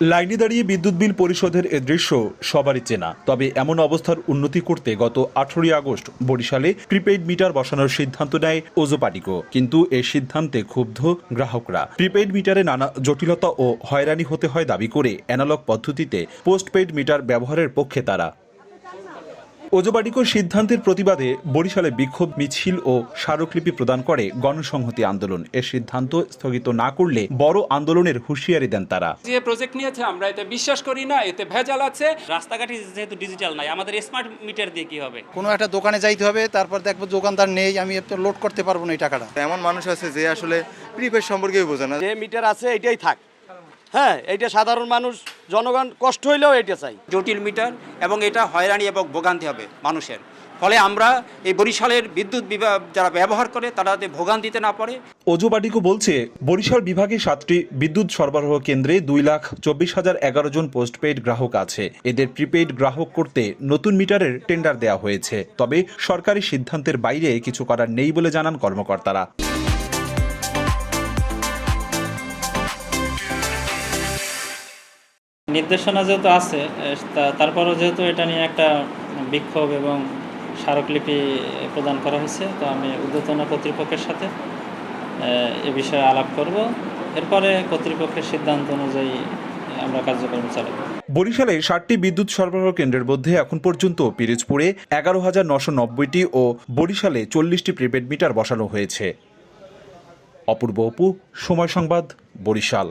লাইনে দাঁড়িয়ে বিদ্যুৎ বিল পরিশোধের এ দৃশ্য সবারই চেনা। তবে এমন অবস্থার উন্নতি করতে গত আঠারোই আগস্ট বরিশালে প্রিপেইড মিটার বসানোর সিদ্ধান্ত নেয় ওজোপাটিকো কিন্তু এ সিদ্ধান্তে ক্ষুব্ধ গ্রাহকরা। প্রিপেইড মিটারে নানা জটিলতা ও হয়রানি হতে হয় দাবি করে অ্যানালগ পদ্ধতিতে পোস্টপেইড মিটার ব্যবহারের পক্ষে তারা ওজোবাটিকোর সিদ্ধান্তের প্রতিবাদে বরিশালে বিক্ষোভ মিছিল ও স্মারকলিপি প্রদান করে গণসংহতি আন্দোলন। এর সিদ্ধান্ত স্থগিত না করলে বড় আন্দোলনের হুঁশিয়ারি দেন তারা। যে প্রজেক্ট নিয়েছে আমরা এতে বিশ্বাস করি না এতে ভেজাল আছে। রাস্তাঘাটে যেহেতু ডিজিটাল নাই আমাদের স্মার্ট মিটার দিয়ে কি হবে? কোনো একটা দোকানে যাইতে হবে তারপর দেখব দোকানদার নেই আমি তো লোড করতে পারব না এই টাকাটা। এমন মানুষ আছে যে আসলে প্রিপেড সম্পর্কে বোঝে না। যে মিটার আছে এটাই থাক। হ্যাঁ এটা সাধারণ মানুষ জনগণ কষ্ট হইলেও এটা চাই। জটিল মিটার এবং এটা হয়রানি এবং ভোগান্তি হবে মানুষের। ফলে আমরা এই বরিশালের বিদ্যুৎ বিভাগ যারা ব্যবহার করে তারা যাতে ভোগান্তিতে না পড়ে। ওজোবাটিকো বলছে বরিশাল বিভাগে সাতটি বিদ্যুৎ সরবরাহ কেন্দ্রে দুই লাখ চব্বিশ হাজার এগারো জন পোস্টপেইড গ্রাহক আছে। এদের প্রিপেইড গ্রাহক করতে নতুন মিটারের টেন্ডার দেওয়া হয়েছে। তবে সরকারি সিদ্ধান্তের বাইরে কিছু করার নেই বলে জানান কর্মকর্তারা। নির্দেশনা যেহেতু আছে তারপরও যেহেতু এটা নিয়ে একটা বিক্ষোভ এবং স্মারকলিপি প্রদান করা হয়েছে, তো আমি ঊর্ধ্বতন কর্তৃপক্ষের সাথে এ বিষয়ে আলাপ করব। এরপরে কর্তৃপক্ষের সিদ্ধান্ত অনুযায়ী আমরা কার্যক্রম চালাবো। বরিশালে ষাটটি বিদ্যুৎ সরবরাহ কেন্দ্রের মধ্যে এখন পর্যন্ত পিরিজপুরে এগারো হাজার নশো নব্বইটি ও বরিশালে চল্লিশটি প্রিপেড মিটার বসানো হয়েছে। অপূর্ব অপু, সময় সংবাদ, বরিশাল।